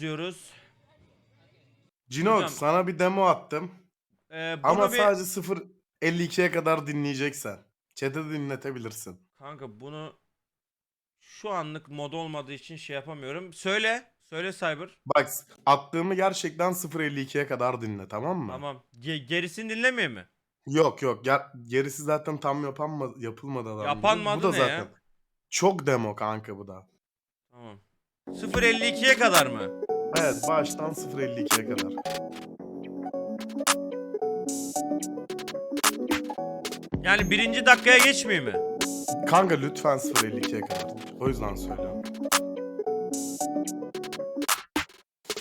diyoruz. Cinox Hocam- sana bir demo attım. Ee, bunu Ama bir... sadece 0.52'ye kadar dinleyeceksen. Chat'e dinletebilirsin. Kanka bunu şu anlık mod olmadığı için şey yapamıyorum. Söyle. Söyle Cyber. Bak attığımı gerçekten 0.52'ye kadar dinle tamam mı? Tamam. Ge- gerisini dinlemiyor mi? Yok yok ger- gerisi zaten tam yapanma yapılmadı adam. Yapanmadı bu da ne zaten. ya? Çok demo kanka bu da. Tamam. 0.52'ye kadar mı? Evet baştan 0.52'ye kadar. Yani birinci dakikaya geçmiyor mu? Kanka lütfen 0.52'ye kadar. O yüzden söylüyorum.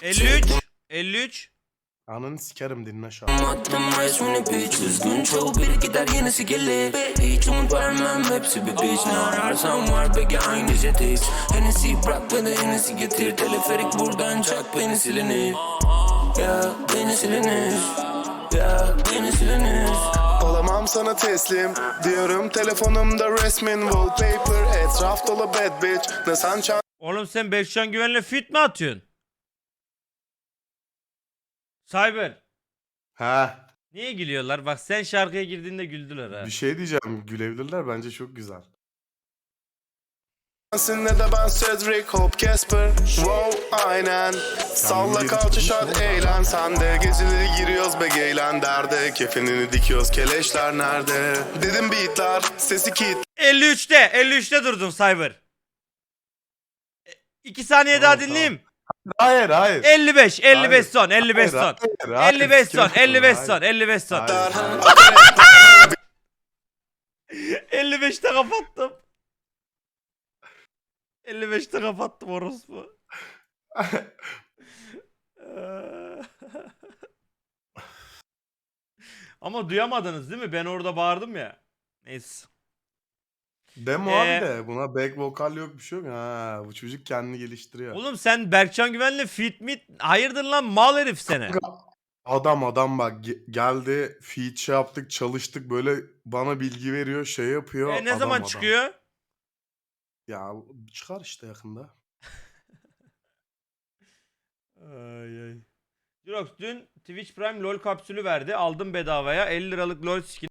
53. 53. Ananı sikerim dinle şu an. Attım ice on the beach Üzgün çoğu biri gider yenisi gelir Hiç umut vermem hepsi bir piç Ne ararsan var peki aynı jetiz Hennessy bırak Hennessy getir. Teleferik buradan çak beni silinir. Ya beni silinir. Ya beni silinir. Olamam sana teslim Diyorum. Telefonumda resmin wallpaper. Etraf dolu bad bitch. Ne sen çan Oğlum sen Berkcan Güven'le fit mi atıyorsun? Cyber. Ha, Niye gülüyorlar? Bak sen şarkıya girdiğinde güldüler ha. bir şey diyeceğim. Gülebilirler bence çok güzel. sensin ne de ben Cedric Hope Casper Wow aynen Salla kalça şart eğlen Sen de geceleri giriyoruz be geylen derde Kefenini dikiyoruz keleşler nerede Dedim beatler sesi kit 53'te. 53'te durdun Cyber. 2 saniye daha Tamam, dinleyeyim. Hayır hayır. 55. 55 Hayır. son. 55 son. Hayır, hayır, 55 son. sikerim 55 hayır. son. 55 son. Hayır, hayır. 55'te kapattım. 55'te kapattım orospu. Ama duyamadınız değil mi? Ben orada bağırdım ya. Neyse. Demo Ee, abi de buna back vokal yok bir şey yok. Ha, bu çocuk kendini geliştiriyor. Oğlum sen Berkcan Güven'le fit mit hayırdır lan mal herif sene. Adam adam bak ge- geldi feat şey yaptık çalıştık böyle bana bilgi veriyor şey yapıyor. E, ne adam, zaman adam. çıkıyor? Ya çıkar işte yakında. Ay ay. Jirox dün Twitch Prime LoL kapsülü verdi. Aldım bedavaya 50 liralık LoL skin